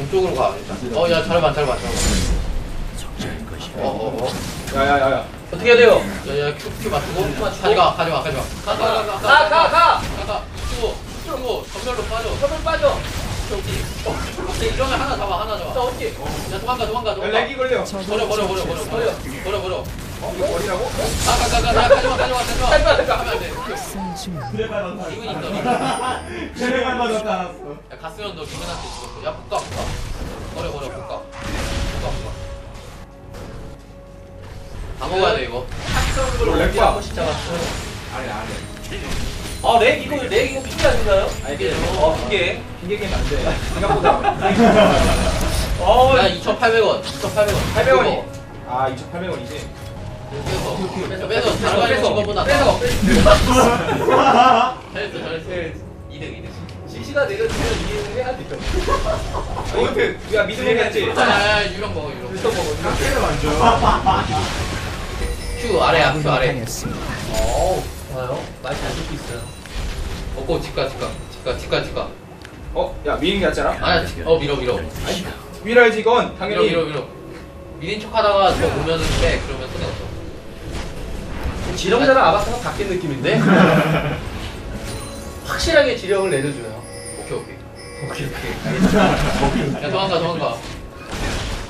용 쪽으로 가, 일단. 어, 야, 잘봐, 잘봐, 잘봐. 어, 어, 어. 야야야야 어떻게 해야 돼요? 야, 야, 큐, 큐 맞추고. 가져가, 가져가, 가져가. 가, 가, 가, 가, 가, 가, 가! 가가 쓰고 쓰고 전멸로 빠져 선물 빠져. 오케이 오케이 이러면 하나 잡아 하나 자, 잡아 어떻게? 야 도망가 도망가 야 도망가 렉이 걸려 버려 버려 버려 버려 버려 버려 버려 어? 이거 버리라고? 가가 가 가 가져와 가져와 가져와 잠깐, 잠깐. 하면 안돼 승중 그래가 넌 이건 그래가 넌 알았어. 야 갔으면 너 김연한테 죽었어 야 복가 복가 버려 버려 복가 복가 복가 다 먹어야 돼 이거 학생으로 렉. 한 번씩 잡았어. 아니 안해 아, 렉 이거, 렉 이거 핑계 아닌가요? 이게 어, 핑계. 핑계 게임 안 돼 생각보다 어, 야 2,800원 2,800원 800원이 아 2,800원이지 다른 거 뺏어, 있는 것보다 뺏어, 잘했어 잘했어 네. 2등 2등 지시가 내려주면 이해를 해야 돼요. 아, 이거 야 미드 얘기했지? 야야야 유령 먹어 유령 그래서 먹어. 큐 아래야 큐 아래. 어우, 좋아요. 많이 잘 듣고 있어요. 먹고 집가 집가 집가 집가 집가 어? 야 미인 같잖아? 아야 집- 어 밀어 밀어 아니 위라이지 이건 밀어 당연히 밀어 밀어 밀인 척 하다가 저 오면은 빼 그러면 손해 없어 지령자랑 아바타가 바뀐 느낌인데? 확실하게 지령을 내려줘요. 오케이 오케이 오케이, 오케이. 야 도망가 도망가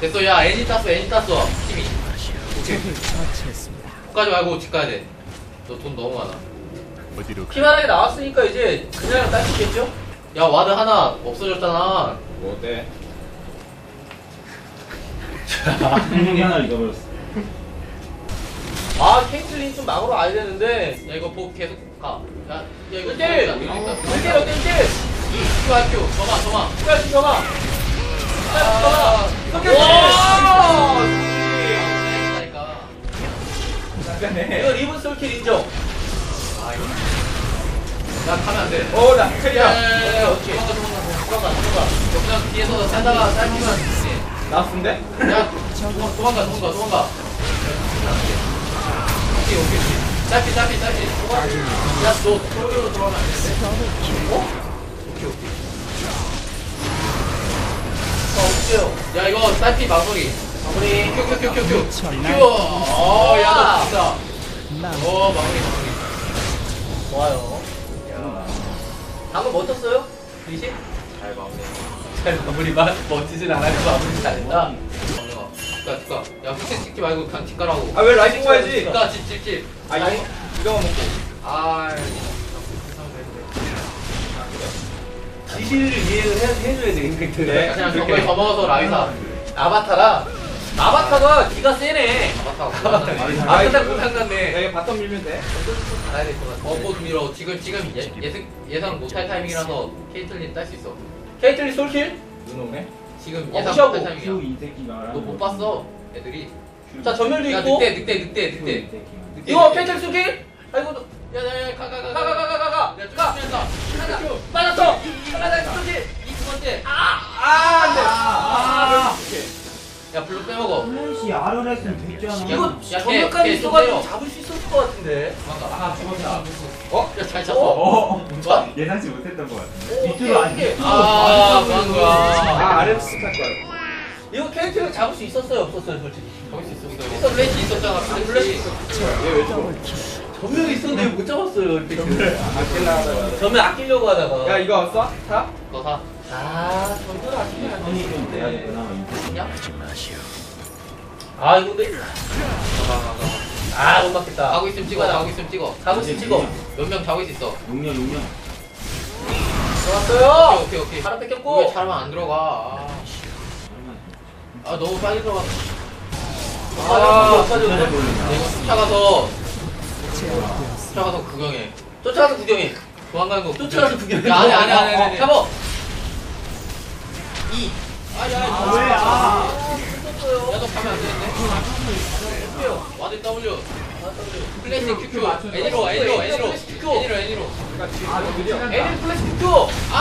됐어 야 애니 땄어 애니 땄어 팀이. 집 가지 말고 집 가야 돼 너 돈 너무 많아 피만하게 나왔으니까 이제 그냥 딸수 있겠죠? 야 와드 하나 없어졌잖아 뭐 어때? 행동이 하나 잃어버렸어. 아, 케이틀린 좀 막으러 와야 되는데. 야 이거 보 계속 가 야 야 이거 1대1! 들어오자, 1대1, 들어오자. 1대1! 큐 할큐 저마 저마 야, 지켜봐! 아, 와! 나니까 잠깐네 이거 리본 솔킬 인정. 아 이거 야 가면 안 돼 어나 야, 캐리야 야, 야, 야, 오케이. 도망가, 도망가, 도망가. 그냥 뒤에서 살다가 살기만. 나쁜데? 야, 도망- 도망가, 도망가, 도망가. 오케이, 오케이. 짧게, 짧게, 짧게. 야, 너 도로로 들어가면 안 되는데? 어? 오케이, 오케이. 자, 어떡해요? 야, 이거 짧게 마무리. 마무리. 큐, 큐, 큐, 큐, 큐. 미쳐, 큐. 난- 어, 야, 너 진짜. 남 어, 마무리, 마무리. 좋아요. 방금 뭐 떴어요? 리시? 잘 마무리. 잘 마무리만 멋지진 않아도 마무리 잘했다. 집가, 집가. 야, 후퇴 찍지 말고 그냥 집 가라고. 아 왜 라이팅 봐야지? 집가, 집, 집, 집. 아 이거 이거 먹고 아, 지시를 이해를 해, 해줘야 돼, 임팩트. 네. 그냥 정글 더 먹어서 라이사. 아바타라. 아바타가 기가 세네. 아바타. 아바타 고장 야 났네. 이거 바텀 밀면 돼? 알아야 될 것 같아. 어꽃 밀어. 지금 지금 예, 예상 예상 못할 타이밍이라서 케이틀린 딸 수 있어. 케이틀리 솔킬? 눈 오네? 지금 어, 예상 무시하고. 못할 타이밍이야. 큐이 새끼가. 너못 봤어, 애들이. 자, 전멸도 야 있고. 늑대 늑대 늑대 늑대. 늑대, 이거 늑대. 케이틀리 솔킬? 아이고, 너- 야야야 가가 가. 가, 가, 가, 가, 가, 가. 야 가. 가. 빠졌어! 하나, 솔킬! 이두 번째. 아 안돼 아. 야 블루 빼먹어. 플래시 아를 했으면 됐잖아. 이거 야, 전력감이 걔, 걔 있어가지고 좀 잡을 수 있었을 것 같은데. 아 죽었다 어? 야잘 찼어. 어? 뭐야? 예상치 못했던 것 같은데. 오, 밑으로 안 오케이. 아, 뭐한 거야? 아 아래 스할 거야 이거 케이틀리 잡을 수 있었어요, 없었어요, 솔직히? 잡을 수 있었어. 있어 플래시 있었잖아. 플래시. 얘왜 죽어? 더블킬. 전멸이 있었는데 못 잡았어요, 임팩트. 아낄라 하다가 전멸 아끼려고 하다가. 야 이거 써? 사? 너 사. 아, 전멸 아끼면 안 선이 좀 되는데. 돼야겠구나. 냐? 아, 이거 근데. 아, 못 맞겠다. 가고 있으면 찍어. 가고 있으면 찍어. 가고 싶 찍어. 몇명수 있어. 용량 용량. 좋았어요. 오케이 오케이. 바로 왜 뺏겼고. 잘하면 안 들어가. 아, 아 너무 빨리 들어가. 아. 이거 쫓아가서. 쫓아가서 구경해. 쫓아가서 구경해. 도망가는 거. 쫓아가서 구경해. 야, 아니 아니 아니 어, 아니. 잡아. 이. 아니 아니. 아, 왜? 아. 야너 가면 안 되는데. 와드 W. 아, 플래시 큐큐 애니로 애니로 애니로 애니로 애니로 아. 애니 플래시 큐큐 아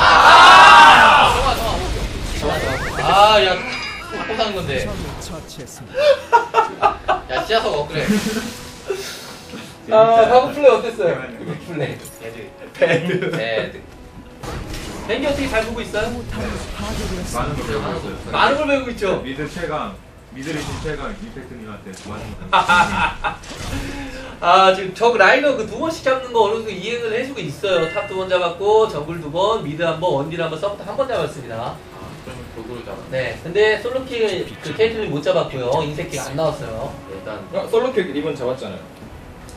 좋아 좋아 좋아 아 야 갖고 사는 건데. 야 씨앗석 업그레 아 하부 플레이 어땠어요? 플레이 배드. 배드 뱅기 어떻게 잘 보고 있어요? 많은 걸 배우고 있어요. 많은 걸 배우고 있죠. 미드 최강, 미드리신 최강 임팩트님한테 도와준다. 아 지금 적 라이너 그 두 번씩 잡는 거 어느 정도 이행을 해주고 있어요. 탑 두 번 잡았고 정글 두 번, 미드 한 번, 원딜 한 번, 서브트 한 번 잡았습니다. 골고루 잡아 네, 근데 솔로킥 그 케이틀린 못 잡았고요. 인색킥 안 나왔어요. 일단 어, 솔로킥 리본 잡았잖아요.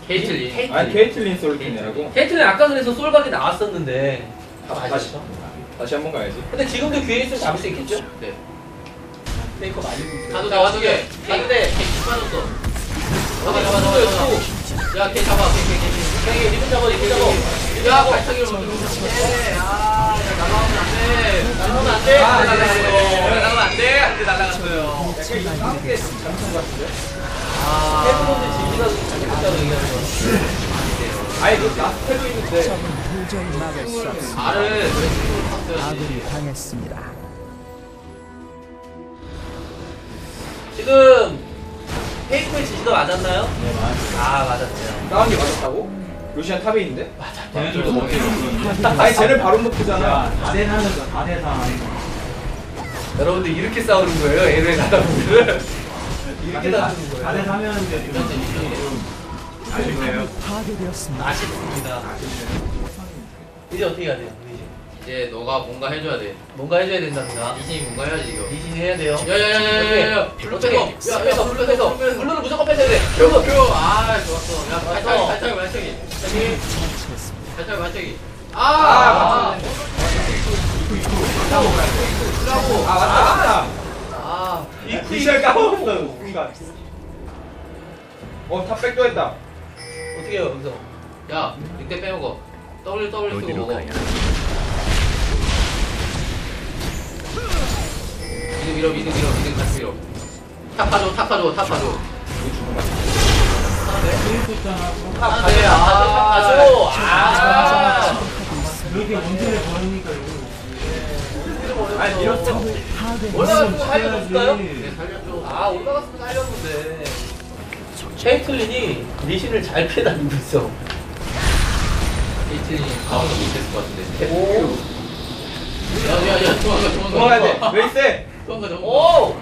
케이틀린 케이틀린. 아니 케이틀린 솔로킥이라고. 케이틀린 아까 전에서 솔각이 나왔었는데 다 다시. 다시 한 번 가야지. 근데 지금도 기회 있으면 잡을 수 있겠죠? 네 페이커 많이. 가도 돼 자, 가도 돼? 가도 돼. 빠졌어 잡아 잡아 잡아, 잡아. 야 케이크 잡아 케이크 케이크 형이 리본 잡아, 리본 잡아. 야 발차기로 먼저 네, 아, 야, 날아가면 안 돼. 날아가면 안 돼. 아. 네. 날아가면 안 돼. 안 돼, 날아갔어요. 이상하게 잡는 것 같은데. 아, 해보는데 진지가 잘못했다고 얘기하는 거. 아니 그 라스트도 있는데. 적은 도저히 막을 수 없습니다. 알을 왼쪽으로 탔어야지. 아군이 당했습니다. 지금 페이커의 지시가 맞았나요? 네, 맞았어요. 아, 맞았어요. 다운이 맞았다고? 루시안 탑에 있는데? 쟤네들도 먹게 그러는데. 아니 쟤는 바로 높이잖아. 야, 4대 4는 4대 4. 여러분들 이렇게 싸우는 거예요, LA 사람들은. 이렇게 4대 4. 싸우는 거예요. 4대 4면 이제 좀 아쉽네요. 파괴되었습니다. 아쉽습니다. 이제 어떻게 해야 돼요, 리신? 이제 너가 뭔가 해줘야 돼. 뭔가 해줘야 된답니다. 이신이 뭔가 해야지 이거. 리신 해야 돼요. 야야야야야야. 어떻게? 빼서. 야, 빼서, 불러 빼서. 블루는 무조건 빼야 돼. 표, 표. 아, 좋았어. 야, 발차기, 발차기, 발차기. 여기. 처치했습니다. 발차기, 발차기. 아, 아, 라고. 아 맞다 맞다. 아, 이쿠 루시안 까먹었어. 순간. 어 탑 백도 했다. 어떻게 해요, 여기서? 야, 늑대 빼먹어. W W 쓰고 먹어. 미드 밀어, 미드 밀어, 미드 같이 밀어. 탑 파줘, 탑 파줘, 탑 파줘. 탑 가져야. 아, 가져. 아. 이렇게 원딜을 걸으니까 이거. 아니, 밀었어. 적을 파괴했습니다. 올라갔으면 살려줬을까요? 네, 살려줘. 아, 올라갔으면 살렸는데. 케이틀린이 리신을 잘 패다니고 있어. 케이틀린 가운데 못했을 것 같은데. 오. 야, 야, 야, 도망가, 도망가. 도망가야 돼. 왜 있어? 도망가, 도망가. 오!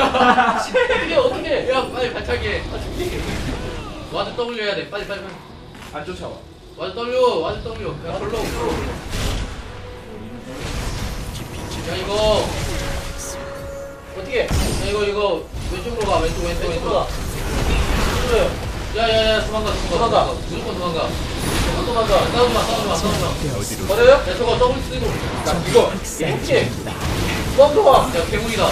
어떻게, 어떻게. 야, 빨리 발차기 해. 와드 W 해야 돼. 빨리, 빨리, 빨리. 안 쫓아와. 와드 W, 와드 W. 야, 걸러. 야, 이거. 어떻게. 야, 이거, 이거. 왼쪽으로 가, 왼쪽, 왼쪽, 왼쪽으로 왼쪽. 그래요. 야, 야, 야, 도망가, 도망가. 도망가. 무조건 도망가. 도망가. 싸우지 마, 싸우지 마, 싸우지 마. 버려요? 야, 저거 W 쓰고. 야 이거 어떻게. 뻥도와. 야, 괴물이다.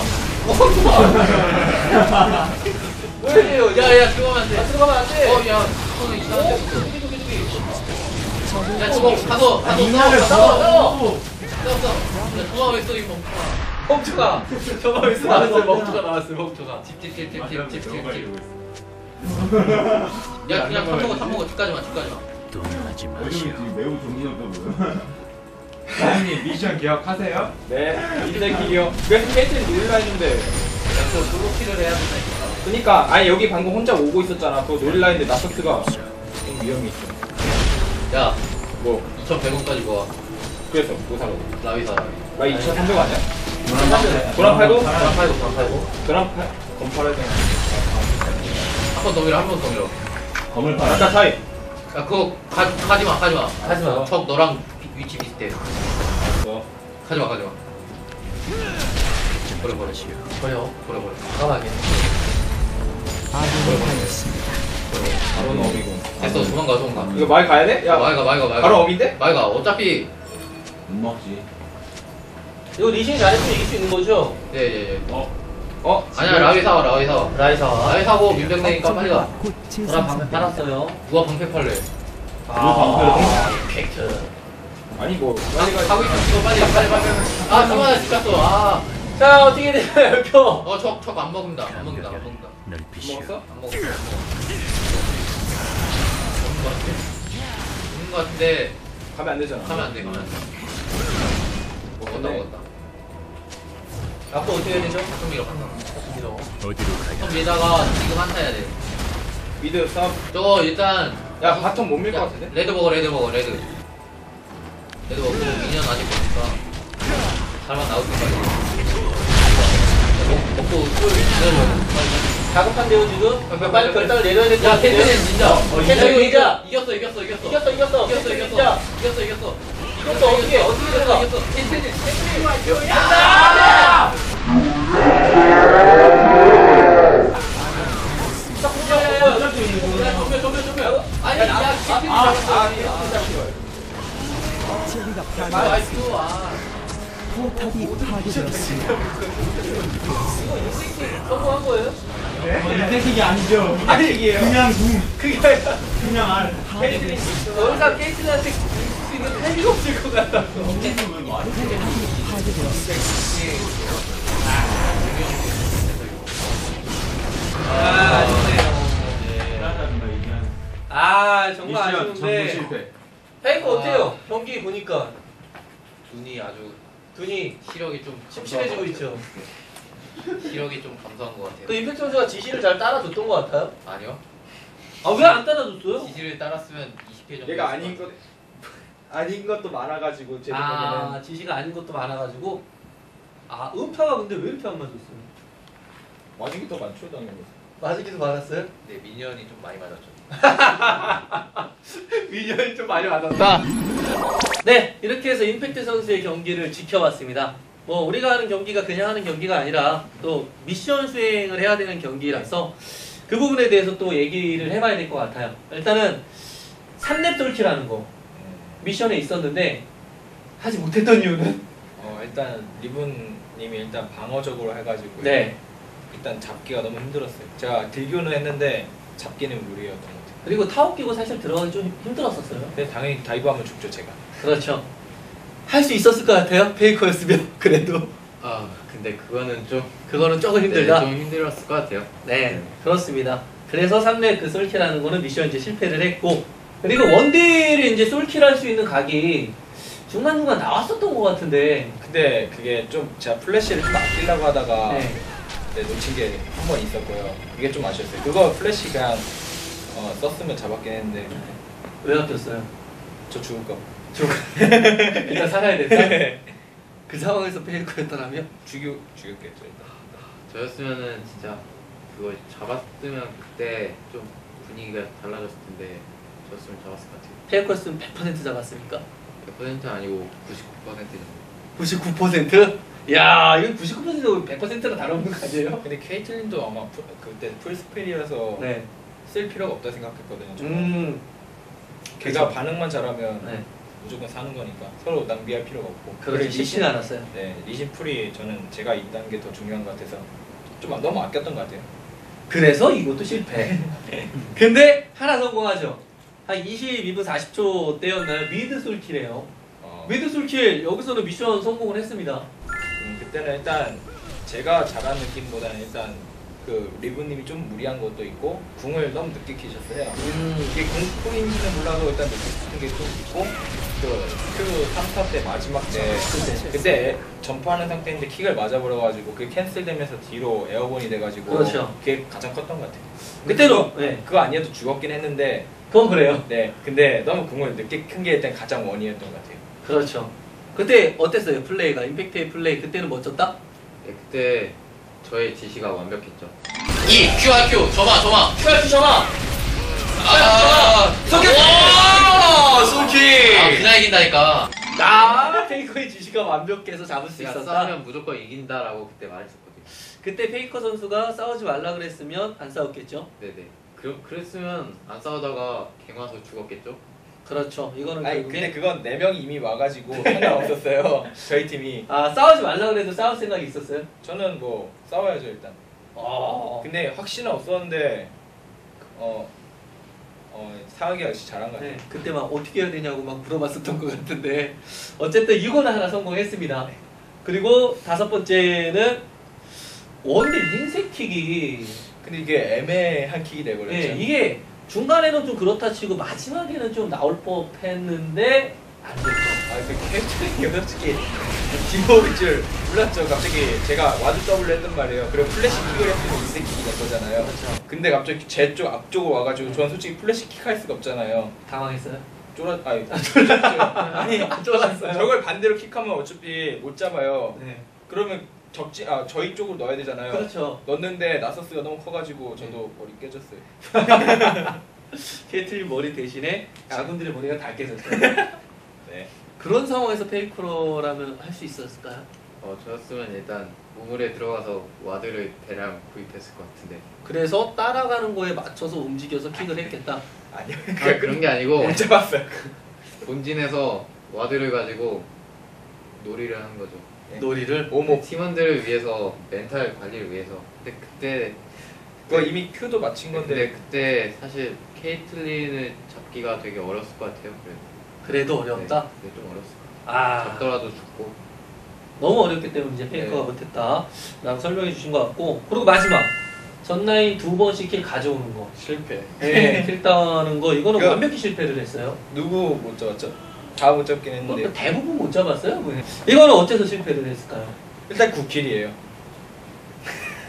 왜 이래요? 야, 야, 야, 들어가면 안 돼. 아, 들어가면 안 돼. 어, 야, 손은 이상한데. 저기, 저기, 저기. 적을 야, 저거 가서, 가서 싸워, 싸워, 싸워. 보고 싸워, 싸워. 야, 도망 왜 써, 이 멍청아. 멈추가. 저거 왜 쓰나? 나왔어요, 멍청아 나왔어요, 멍청아. 집, 집, 집, 집, 집, 집, 집, 너무 집. 이고 있어. 야, 그냥 탑 먹어, 탑 먹어. 집까지 마, 집까지 마. 요즘 지금 매우 정신없어 사장님 미션 기억하세요? 네 인색이요. 그래서 케이틀린 노릴라 했는데. 야, 그거 블로키를 해야 된다니까. 그니까 아니 여기 방금 혼자 오고 있었잖아. 그거 노릴라 했는데 나서스가 좀 위험이 있어. 야, 뭐 2,100원까지 모아. 그래서 뭐 사러? 라위사. 나2,300 아니야? 도란 팔고? 다 팔고, 다 팔고. 그럼 팔 검팔해야 돼. 한번 더 밀어, 한 번 더 밀어. 검을 팔아 아까 차이. 야, 그거 가, 가지 마, 가지 마. 하지 마. 적 너랑 비- 위치 비슷해. 알았어. 가지 마, 가지 마. 버려, 버려. 버려. 버려, 버려. 과감하게. 아군이 당했습니다. 바로 너비고. 됐어, 도망가, 도망가. 이거 말 가야 돼? 야, 야, 말가, 말가, 말가. 바로 업인데? 말가. 어차피, 못 먹지 이거 리신이 잘했으면 이길 수 있는 거죠? 예, 예, 예. 어? 어? 아니야, 라위 사와, 라위 사와. 라이 사와. 라위 사고 민병 내니까 빨리 가. 곧 저랑 방금 재생됩니다. 팔았어요. 누가 방패 팔래? 아, 팩트. 아니 뭐 빨리 가. 하고 있어, 이거 빨리, 빨리, 빨리. 아, 잠깐만, 집 갔어. 아. 자, 어떻게 되나요, 표? 어, 적, 적안 먹는다. 안 먹는다, 안 먹는다. 먹었어? 안 먹었어. 안 먹었어. 죽는 것 같은데 가면 안 되잖아. 가면 안 돼, 가면 안 돼. 먹었다, 네. 먹었다. 앞으로 어떻게 해야 되죠? 가끔 밀어, 가끔 밀어. 어디로 가야 좀 밀다가 지금 한타 해야 돼. 미드 싸움. 저거 일단 야 바텀 못 밀 것 야, 같은데? 레드 먹어, 레드 먹어, 레드. 레드 먹고 미니언 아직 먹으니까 잘만 나올 때까지. 먹- 먹고 술 기다려. 다급한데요 지금? 빨리 결단을 내려야 될것 야, 같은데요? 텐트는 진짜. 어, 텐트는 진짜. 이겼어, 이겼어, 이겼어. 이겼어 이겼어 이겼어, 텐트 이겼어. 이겼어, 이겼어. 이겼어 어떻게 어떻게 될까? 이겼어. 텐트는, 텐트는. 야, 야, 아. 아. 포탑이 파괴되었습니다. 성공한 거예요? 인생식이 아니죠. 인생식이에요. 그냥 아니라 그냥 알. 여기서 케이틀한테 수 있는 할 없을 것 같다고. 파괴되었습니다. 아, 아쉽네요. 아, 정말 미션 전부 아쉬운데. 실패. 페이커 아. 어때요? 경기 보니까 눈이 아주 눈이 시력이 좀 침침해지고 감소한 있죠. 것 같아요. 시력이 좀 감소한 것 같아요. 또 임팩트 선수가 지시를 잘 따라줬던 것 같아요. 아니요. 아, 왜 안 따라줬어요? 지시를 따랐으면 20회 정도. 얘가 아닌 것것 아닌 것도 많아가지고 제 아, 생각에는 지시가 아닌 것도 많아가지고. 아, 음파가 근데 왜 이렇게 안 맞았어요? 맞은 게 더 많죠 당연히. 맞기도 많았어요? 네, 미니언이 좀 많이 맞았죠. 미니언이 좀 많이 맞았다. 네, 이렇게 해서 임팩트 선수의 경기를 지켜봤습니다. 뭐 우리가 하는 경기가 그냥 하는 경기가 아니라 또 미션 수행을 해야 되는 경기라서 그 부분에 대해서 또 얘기를 해봐야 될 것 같아요. 일단은 3렙 돌키라는 거 미션에 있었는데 하지 못했던 이유는 어 일단 리븐님이 일단 방어적으로 해가지고 네 일단 잡기가 너무 힘들었어요. 제가 들교는 했는데 잡기는 무리였던 것 같아요. 그리고 타워 끼고 사실 들어가기 좀 힘들었었어요. 근데 당연히 다이브하면 죽죠 제가. 그렇죠. 할 수 있었을 것 같아요. 페이커였으면 그래도 아, 근데 그거는 좀 그거는 조금 네, 힘들다. 좀 힘들었을 것 같아요. 네, 그렇습니다. 그래서 3렙 그 솔키라는 거는 미션 이제 실패를 했고 그리고 원딜이 이제 솔킬 할 수 있는 각이 중간중간 나왔었던 것 같은데 근데 그게 좀 제가 플래시를 좀 아끼려고 하다가 네. 네, 놓친 게 한 번 있었고요. 그게 좀 아쉬웠어요. 그거 플래시 그냥 어, 썼으면 잡았긴 했는데 왜 아꼈어요? 저 죽을 거. 좀 일단 살아야 된다. 그 상황에서 페이커였더라면 죽여 죽였겠죠 일단. 저였으면은 진짜 그거 잡았으면 그때 좀 분위기가 달라졌을 텐데 저였으면 잡았을 것 같아요. 페이커였으면 100% 잡았습니까? 100% 아니고 99% 정도. 99%? 야, 이건 99%도 100%랑 다름없는 거 아니에요? 근데 케이틀린도 아마 프- 그때 풀스펠이라서 네. 쓸 필요가 없다 생각했거든요. 저는. 음, 걔가 반응만 잘하면 네. 무조건 사는 거니까 서로 낭비할 필요가 없고. 그렇지 쉽지는 않았어요. 네, 리신 풀이 저는 제가 있다는 게더 중요한 것 같아서 좀 너무 아꼈던 것 같아요. 그래서 이것도 실패. 근데 하나 성공하죠. 한 22분 40초 때였나요? 미드 솔킬이에요. 어, 미드 솔킬 여기서는 미션 성공을 했습니다. 음, 그때는 일단 제가 잘한 느낌보다는 일단 그 리브님이 좀 무리한 것도 있고 궁을 너무 늦게 키셨어요. 음, 이게 궁풀인지는 몰라도 일단 늦게 키는 게 좀 있고 그Q 3타 때 마지막 때 그때. 그때 점프하는 상태인데 킥을 맞아버려가지고 그게 캔슬되면서 뒤로 에어본이 돼가지고 그렇죠. 그게 가장 컸던 것 같아요. 그때도 그거, 네, 그거 아니어도 죽었긴 했는데 그건 그래요. 네 근데 너무 궁을 늦게 큰 게 일단 가장 원이었던 것 같아요. 그렇죠. 그때 어땠어요? 플레이가 임팩트의 플레이 그때는 멋졌다? 네, 그때 저의 지시가 완벽했죠. 이 QRQ 저마 저마 QRQ 전화. 아 성격. 와 솔킬. 아 그냥 이긴다니까. 아 페이커의 지시가 완벽해서 잡을 수 있었다. 싸우면 무조건 이긴다라고 그때 말했었거든요. 그때 페이커 선수가 싸우지 말라 그랬으면 안 싸웠겠죠. 네네. 그 그랬으면 안 싸우다가 갱 와서 죽었겠죠. 그렇죠. 이거는 아니 결국에- 근데 그건 네 명이 이미 와가지고 상관없었어요. 저희 팀이 아 싸우지 말라 그래도 싸울 생각이 있었어요? 저는 뭐 싸워야죠 일단. 아 근데 확신은 없었는데 어, 어 사하기가 역시 잘한 것 같아요. 네, 그때 막 어떻게 해야 되냐고 막 물어봤었던 것 같은데 어쨌든 이거는 하나 성공했습니다. 그리고 다섯 번째는 원딜 흰색 킥이 근데 이게 애매한 킥이 돼버렸죠. 네, 이게 중간에는 좀 그렇다 치고 마지막에는 좀 나올 법했는데 안 됐죠. 아, 그 캡틴이 솔직히 기모일 줄 몰랐죠. 갑자기 제가 와드 더블 했단 말이에요. 그리고 플래시 킥을 했으면 이 새끼가 거잖아요. 그렇죠. 근데 갑자기 제 쪽 앞쪽으로 와가지고 저는 솔직히 플래시 킥 할 수가 없잖아요. 당황했어요? 쫄았, 아니, 쫄았죠. 아니 안 쫄았어요. 저걸 반대로 킥하면 어차피 못 잡아요. 네. 그러면 적지, 아, 저희 쪽으로 넣어야 되잖아요. 그렇죠. 넣었는데 나서스가 너무 커가지고 저도 머리 깨졌어요. 케이틀린 머리 대신에 아군들의 머리가 다 깨졌어요. 네. 그런 상황에서 페이크로라면 할 수 있었을까요? 어 저였으면 일단 우물에 들어가서 와드를 대량 구입했을 것 같은데. 그래서 따라가는 거에 맞춰서 움직여서 킥을 했겠다. 아니요. 아, 그런 게 아니고 못 잡았어요. 본진에서 와드를 가지고 놀이를 한 거죠. 네. 놀이를 오목. 팀원들을 위해서 멘탈 관리를 위해서. 근데 그때 그거 이미 큐도 맞힌 건데. 근데 그때 사실 케이틀린을 잡기가 되게 어렸을 것 같아요. 그래도. 그래도 어렵다. 네, 네, 좀 어렸을 것 같아요. 아 잡더라도 죽고. 너무 어렵기 때문에 이제 페이커가 네. 못했다. 라고 설명해 주신 것 같고 그리고 마지막 전라인 두 번씩 킬 가져오는 거. 실패. 네, 킬 따는 거 이거는 이거- 완벽히 실패를 했어요. 누구 못 잡았죠? 다 못 잡긴 뭐 했는데 대부분 못 잡았어요. 뭐. 이거는 어째서 실패를 했을까요? 일단 9킬이에요.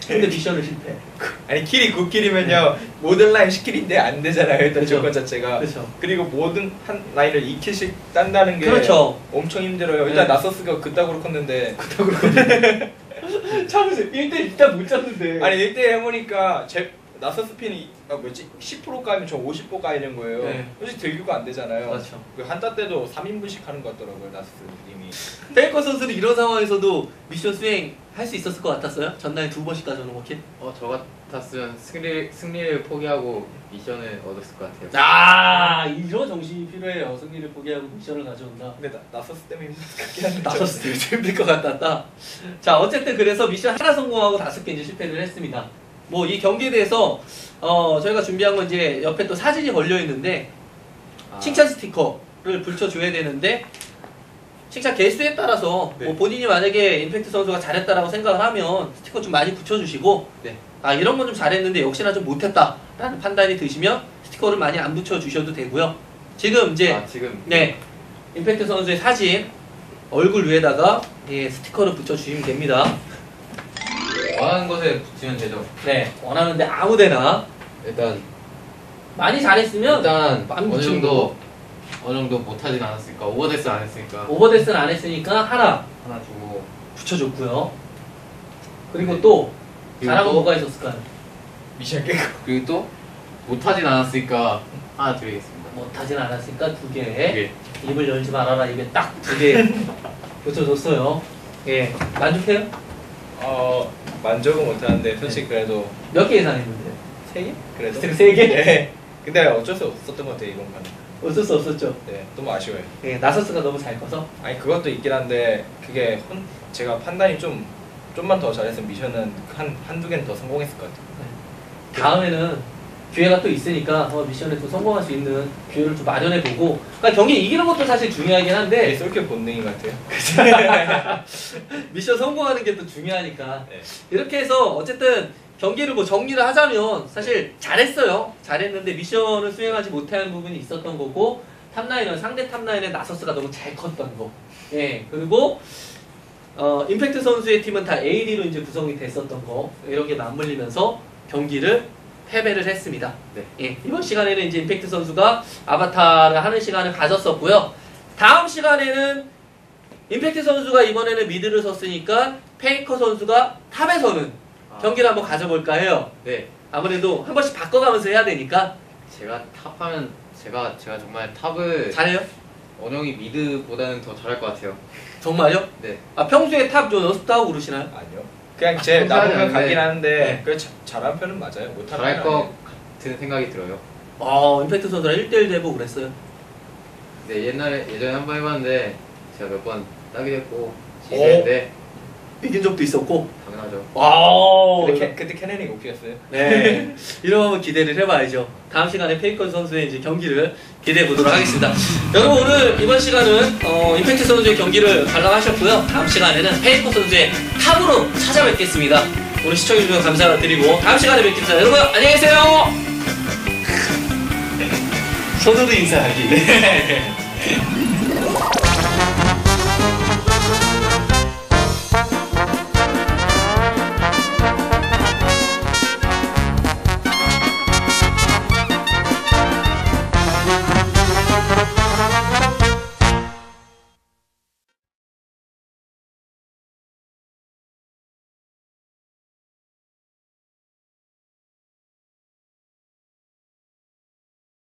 근데 미션을 실패. 아니 킬이 9킬이면요 모든 라인 10킬인데 안 되잖아요 일단 그죠. 조건 자체가. 그렇죠. 그리고 모든 한 라인을 2킬씩 딴다는 게 그렇죠. 엄청 힘들어요. 일단 네. 나서스가 그따구로 컸는데 참으세요. 1대 일단 못 잡는데. 아니 1대 해보니까 제 나서스 핀이 아 뭐지 10% 까이면 저 50% 까이는 거예요. 네. 솔직히 들기가 안 되잖아요. 그렇죠. 그 한타 때도 3인분씩 하는 것 같더라고요 나서스 님이. 페이커 선수는 이런 상황에서도 미션 수행 할 수 있었을 것 같았어요? 전날에 두 번씩 가져오는 거 킬? 어, 저 같았으면 승리, 승리를 포기하고 미션을 얻었을 것 같아요. 아 이런 정신이 필요해요. 승리를 포기하고 미션을 가져온다. 근데 나, 나서스 때문에 힘들 것 같긴 한데. 나섰을 때 힘들 것 같았다. 자 어쨌든 그래서 미션 하나 성공하고 다섯 개 이제 실패를 했습니다. 뭐 이 경기에 대해서 어 저희가 준비한 건 이제 옆에 또 사진이 걸려 있는데 아, 칭찬 스티커를 붙여줘야 되는데 칭찬 개수에 따라서 네. 뭐 본인이 만약에 임팩트 선수가 잘했다라고 생각을 하면 스티커 좀 많이 붙여주시고 네. 아 이런 건 좀 잘했는데 역시나 좀 못했다라는 판단이 드시면 스티커를 많이 안 붙여주셔도 되고요. 지금 이제 아, 지금 네 임팩트 선수의 사진 얼굴 위에다가 예, 스티커를 붙여주시면 됩니다. 원하는 것에 붙이면 되죠. 네 원하는데 아무데나 일단 많이 잘했으면 일단 어느 붙이는 정도 어느 정도 못하진 않았으니까 오버데스 안 했으니까 오버데스는 안 했으니까 하나 하나 주고 붙여줬고요. 그리고 네. 또 그리고 잘한 거 또- 뭐가 있었을까요? 미션 깨고. 그리고 또 못하진 않았으니까 하나 드리겠습니다. 못하진 않았으니까 두 개. 이게 입을 열지 말아라. 입에 딱 두 개 붙여줬어요. 예, 만족해요? 어 만족은 못하는데 솔직히 그래도 몇 개 예상했는데? 세 개? 그래도 스틱 세 개? 네. 근데 어쩔 수 없었던 것 같아요 이번 판. 어쩔 수 없었죠. 네, 너무 아쉬워요. 예, 나서스가 너무 잘 커서. 아니 그것도 있긴 한데 그게 혼, 제가 판단이 좀 좀만 더 잘했으면 미션은 한 한두 개는 더 성공했을 것 같아요. 다음에는 기회가 또 있으니까 어, 미션에 또 성공할 수 있는 기회를 좀 마련해 보고 그러니까 경기 이기는 것도 사실 중요하긴 네, 한데 솔킬 본능인 것 같아요. 미션 성공하는 게 또 중요하니까 네. 이렇게 해서 어쨌든 경기를 뭐 정리를 하자면 사실 잘했어요. 잘했는데 미션을 수행하지 못한 부분이 있었던 거고 탑라인은 상대 탑라인의 나서스가 너무 잘 컸던 거. 예 그리고 어, 임팩트 선수의 팀은 다 AD로 이제 구성이 됐었던 거 이런 게 맞물리면서 경기를 패배를 했습니다. 네. 예, 이번 시간에는 이제 임팩트 선수가 아바타를 하는 시간을 가졌었고요. 다음 시간에는 임팩트 선수가 이번에는 미드를 섰으니까 페이커 선수가 탑에서는 아, 경기를 한번 가져볼까 해요. 네 아무래도 한 번씩 바꿔가면서 해야 되니까 제가 탑하면 제가 제가 정말 탑을 잘해요? 원영이 미드보다는 더 잘할 것 같아요. 정말요? 네. 아 평소에 탑좀 연습도 하고 그러시나요? 아니요. 그냥 제 아, 나보면 가긴 네. 하는데 네. 그 잘한 편은 맞아요. 못하는 잘할 것. 같은 생각이 들어요. 아 임팩트 선수랑 1대1도 해보고 그랬어요. 네 옛날에 예전에 한 번 해봤는데 제가 몇 번 따기도 했고 어? 지는데 이긴 적도 있었고. 당연하죠. 와. 근데 캐, 그때 캐넨이 못 피했어요. 네. 이러면 기대를 해봐야죠. 다음 시간에 페이컨 선수의 이제 경기를 기대해 보도록 하겠습니다. 여러분 오늘 이번 시간은 어, 임팩트 선수의 경기를 관람하셨고요. 다음 시간에는 페이컨 선수의 탑으로 찾아뵙겠습니다. 오늘 시청해 주셔서 감사드리고 다음 시간에 뵙겠습니다. 여러분 안녕히 계세요. 손으로 인사하기.